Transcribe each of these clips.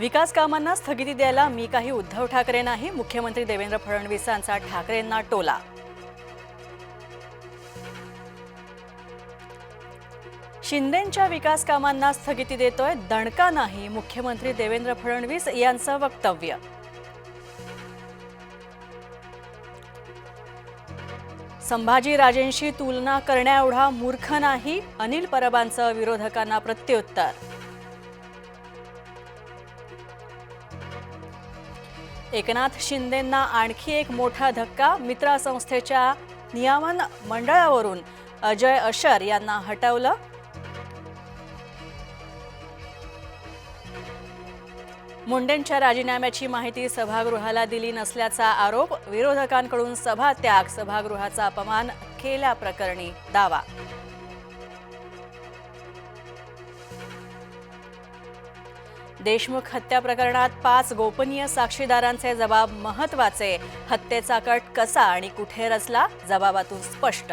विकास कामांना स्थगिती द्यायला मी काही उद्धव ठाकरे नाही मुख्यमंत्री देवेंद्र फडणवीसांचा ठाकरेंना टोला. शिंदेंच्या विकास कामांना स्थगिती देतोय दणका नाही मुख्यमंत्री देवेंद्र फडणवीस यांचं वक्तव्य. संभाजी राजेंशी तुलना करण्याएवढा मूर्ख नाही अनिल परबांचं विरोधकांना प्रत्युत्तर. एकनाथ शिंदेंना आणखी एक मोठा धक्का मित्रा संस्थेच्या नियामन मंडळावरून. अजय अशर यांना हटवलं. मुंडेंच्या राजीनाम्याची माहिती सभागृहाला दिली नसल्याचा आरोप विरोधकांकडून सभात्याग सभागृहाचा अपमान केल्याप्रकरणी दावा. देशमुख हत्या प्रकरणात पाच गोपनीय साक्षीदारांचे जबाब महत्त्वाचे. हत्येचा कट कसा आणि कुठे रचला? जबाबातून स्पष्ट.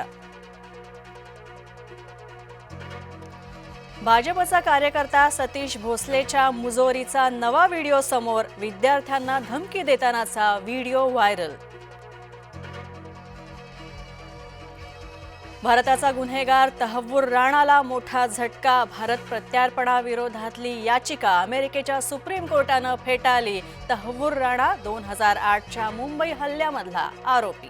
भाजपचा कार्यकर्ता सतीश भोसलेच्या मुजोरीचा नवा व्हिडिओ समोर विद्यार्थ्यांना धमकी देतानाचा व्हिडिओ व्हायरल. भारताचा गुन्हेगार तहव्वूर राणाला मोठा झटका. भारत प्रत्यार्पणाविरोधातली याचिका अमेरिकेच्या सुप्रीम कोर्टानं फेटाळली. तहव्वूर राणा दोन हजार आठच्या मुंबई हल्ल्यामधला आरोपी.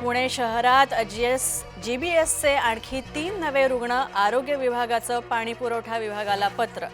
पुणे शहरात जीएस जीबीएसचे आणखी तीन नवे रुग्ण आरोग्य विभागाचं पाणी पुरवठा विभागाला पत्र.